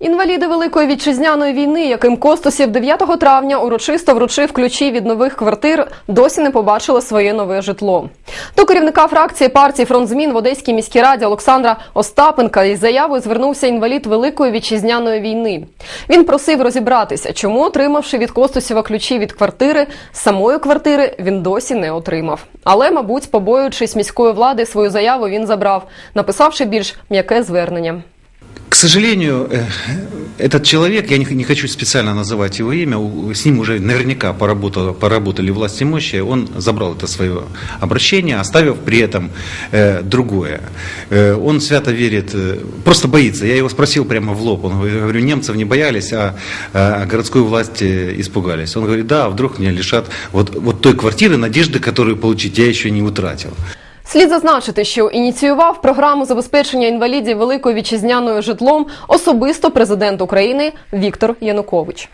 Інваліди Великої вітчизняної війни, яким Костусів 9 травня урочисто вручив ключі від нових квартир, досі не побачили своє нове житло. До керівника фракції партії «Фронт змін» в Одеській міській раді Олександра Остапенка із заявою звернувся інвалід Великої вітчизняної війни. Він просив розібратися, чому, отримавши від Костусєва ключі від квартири, самої квартири він досі не отримав. Але, мабуть, побоюючись міської влади, свою заяву він забрав, написавши більш м'яке звернення. К сожалению, э, этот человек, я не, хочу специально называть его имя, с ним уже наверняка поработало, поработали власти имущие, он забрал это свое обращение, оставив при этом э, другое. Э, он свято верит, просто боится. Я его спросил прямо в лоб, он говорю, немцев не боялись, а, а городской власти испугались. Он говорит, да, а вдруг меня лишат вот, вот той квартиры, надежды, которую получить я еще не утратил. Слід зазначити, що ініціював програму забезпечення інвалідів великою вітчизняною житлом особисто президент України Віктор Янукович.